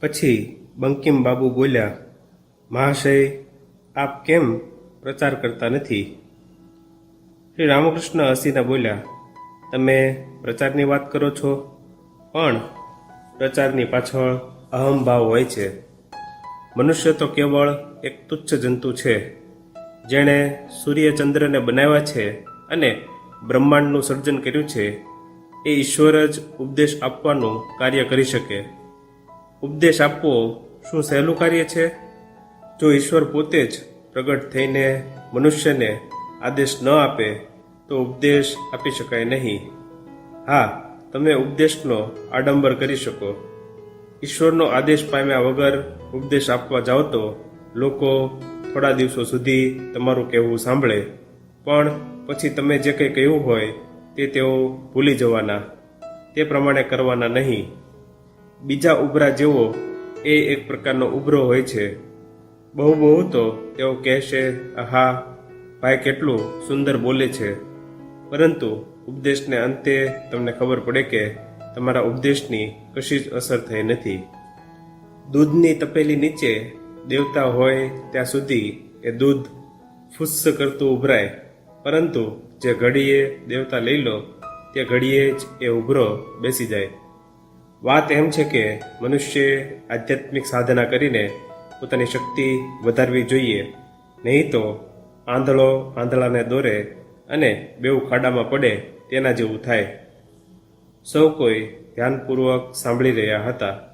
પછી બંકિમ બાબુ બોલ્યા, મહાશય, આપ કેમ પ્રચાર કરતા નથી? શ્રી રામકૃષ્ણ હસીને બોલ્યા, તમે પ્રચારની વાત કરો છો, પણ પ્રચારની પાછળ અહમભાવ હોય છે. મનુષ્ય તો કેવળ એક તુચ્છ જંતુ છે, જેણે સૂર્યચંદ્રને બનાવ્યા છે અને બ્રહ્માંડનું સર્જન કર્યું છે. એ ઈશ્વર જ ઉપદેશ આપવાનું કાર્ય કરી શકે. ઉપદેશ આપવો શું સહેલું કાર્ય છે? જો ઈશ્વર પોતે જ પ્રગટ થઈને મનુષ્યને આદેશ ન આપે, તો ઉપદેશ આપી શકાય નહીં. હા, તમે ઉપદેશનો આડંબર કરી શકો. ઈશ્વરનો આદેશ પામ્યા વગર ઉપદેશ આપવા જાઓ તો લોકો થોડા દિવસો સુધી તમારું કહેવું સાંભળે. પણ પછી તમે જે કંઈ કહ્યું હોય, તે તેઓ ભૂલી જવાના. તે પ્રમાણે કરવાના નહીં. બીજા ઉભરા જેવો એ એક પ્રકારનો ઉભરો હોય છે. બહુ બહુ તો તેઓ કહેશે હા ભાઈ કેટલું સુંદર બોલે છે. પરંતુ ઉપદેશને અંતે તમને ખબર પડે કે તમારા ઉપદેશની કશી જ અસર થઈ નથી. દૂધની તપેલી નીચે દેવતા હોય ત્યાં સુધી એ દૂધ ફુસ્સ કરતું ઉભરાય. પરંતુ જે ઘડીએ દેવતા લઈ લો, તે ઘડીએ જ એ ઉભરો બેસી જાય. વાત એમ છે કે મનુષ્યે આધ્યાત્મિક સાધના કરીને પોતાની શક્તિ વધારવી જોઈએ. નહીં તો આંધળો આંધળાને દોરે અને બેઉ ખાડામાં પડે તેના જેવું થાય. સૌ કોઈ ધ્યાનપૂર્વક સાંભળી રહ્યા હતા.